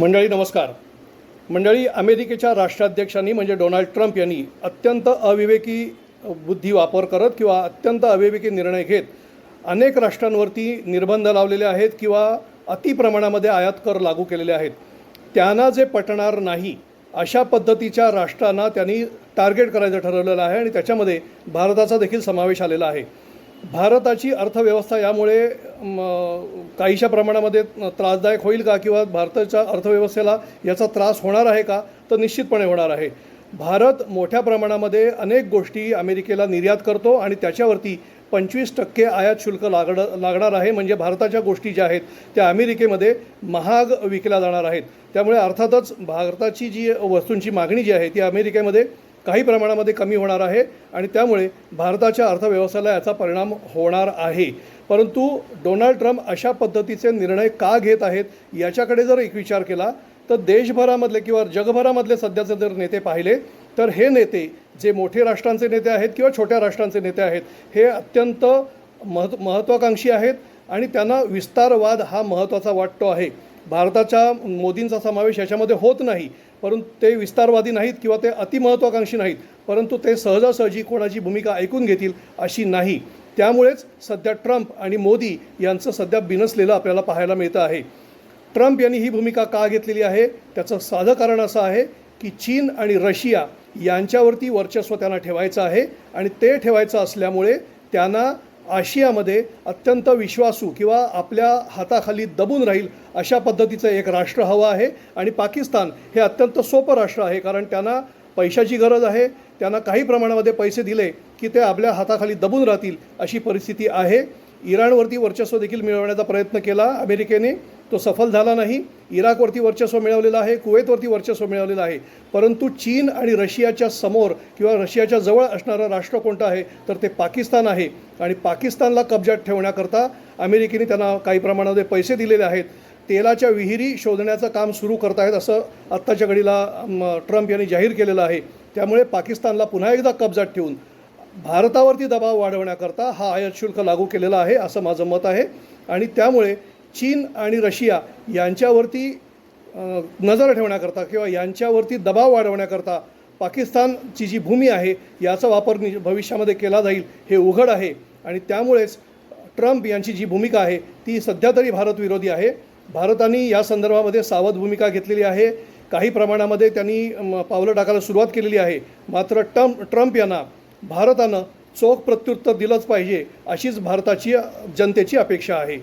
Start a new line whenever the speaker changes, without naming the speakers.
मंडळी नमस्कार. मंडळी अमेरिकेच्या राष्ट्राध्यक्षांनी म्हणजे डोनाल्ड ट्रम्प यांनी अत्यंत अविवेकी बुद्धी वापर करत किंवा अत्यंत अविवेकी निर्णय घेत अनेक राष्ट्रांवरती निर्बंध लावलेले आहेत किंवा अति प्रमाणामध्ये आयात कर लागू केलेले आहेत. त्यांना जे पटणार नाही अशा पद्धतीच्या राष्ट्रांना त्यांनी टार्गेट करायचं ठरवलेलं आहे आणि त्याच्यामध्ये भारताचा देखील समावेश आलेला आहे. भारताची अर्थव्यवस्था यामुळे काहीशा प्रमाणामध्ये त्रासदायक होईल का किंवा भारताच्या अर्थव्यवस्थेला याचा त्रास होणार आहे का? तर निश्चितपणे होणार आहे. भारत मोठ्या प्रमाणामध्ये अनेक गोष्टी अमेरिकेला निर्यात करतो आणि त्याच्यावरती पंचवीस टक्के आयात शुल्क लागड लागणार आहे. म्हणजे भारताच्या गोष्टी ज्या आहेत त्या अमेरिकेमध्ये महाग विकल्या जाणार आहेत. त्यामुळे अर्थातच भारताची जी वस्तूंची मागणी जी आहे ती अमेरिकेमध्ये काही प्रमाणामध्ये कमी होणार आहे आणि त्यामुळे भारताच्या अर्थव्यवस्थेला याचा परिणाम होणार आहे. परंतु डोनाल्ड ट्रम्प अशा पद्धतीचे निर्णय का घेत आहेत याच्याकडे जर एक विचार केला तर देशभरामधले किंवा जगभरामधले सध्याचे जर नेते पाहिले तर हे नेते जे मोठे राष्ट्रांचे नेते आहेत किंवा छोट्या राष्ट्रांचे नेते आहेत हे अत्यंत महत् महत्त्वाकांक्षी आहेत आणि त्यांना विस्तारवाद हा महत्त्वाचा वाटतो आहे. भारताच्या मोदींचा समावेश याच्यामध्ये होत नाही. परंतु ते विस्तारवादी नाहीत किंवा ते अतिमहत्वाकांक्षी नाहीत परंतु ते सहजासहजी कोणाची भूमिका ऐकून घेतील अशी नाही. त्यामुळेच सध्या ट्रम्प आणि मोदी यांचं सध्या बिनसलेलं आपल्याला पाहायला मिळतं आहे. ट्रम्प यांनी ही भूमिका का घेतलेली आहे? त्याचं साधं कारण असं आहे की चीन आणि रशिया यांच्यावरती वर्चस्व त्यांना ठेवायचं आहे आणि ते ठेवायचं असल्यामुळे त्यांना आशियामध्ये अत्यंत विश्वासू किंवा आपल्या हाताखाली दबून राहील अशा पद्धतीचं एक राष्ट्र हवं आहे. आणि पाकिस्तान हे अत्यंत सोपं राष्ट्र आहे कारण त्यांना पैशाची गरज आहे. त्यांना काही प्रमाणामध्ये पैसे दिले की ते आपल्या हाताखाली दबून राहतील अशी परिस्थिती आहे. इराणवरती वर्चस्व देखील मिळवण्याचा प्रयत्न केला अमेरिकेने. तो सफल झाला नाही. इराकवरती वर्चस्व मिळवलेलं आहे कुवेतवरती वर्चस्व मिळवलेलं आहे. परंतु चीन आणि रशियाच्या समोर किंवा रशियाच्या जवळ असणारं राष्ट्र कोणतं आहे? तर ते पाकिस्तान आहे. आणि पाकिस्तानला कब्जात ठेवण्याकरता अमेरिकेने त्यांना काही प्रमाणामध्ये पैसे दिलेले आहेत. तेलाच्या विहिरी शोधण्याचं काम सुरू करतायत असं आत्ताच्या घडीला ट्रम्प यांनी जाहीर केलेलं आहे. त्यामुळे पाकिस्तानला पुन्हा एकदा कब्जात ठेवून भारतावरती दबाव वाढवण्याकरता हा आयात शुल्क लागू केलेला आहे असं माझं मत आहे. आणि त्यामुळे चीन आणि रशिया यांच्यावरती नजर ठेवण्याकरता किंवा यांच्यावरती दबाव वाढवण्याकरता पाकिस्तानची जी भूमी आहे याचा वापर नि भविष्यामध्ये केला जाईल हे उघड आहे. आणि त्यामुळेच ट्रम्प यांची जी भूमिका आहे ती सध्या तरी भारतविरोधी आहे. भारताने या संदर्भामध्ये सावध भूमिका घेतलेली आहे. काही प्रमाणामध्ये त्यांनी म, पावलं टाकायला सुरुवात केलेली आहे. मात्र टम ट्रम्प यांना भारतानं चोख प्रत्युत्तर दिलंच पाहिजे अशीच भारताची जनतेची अपेक्षा आहे.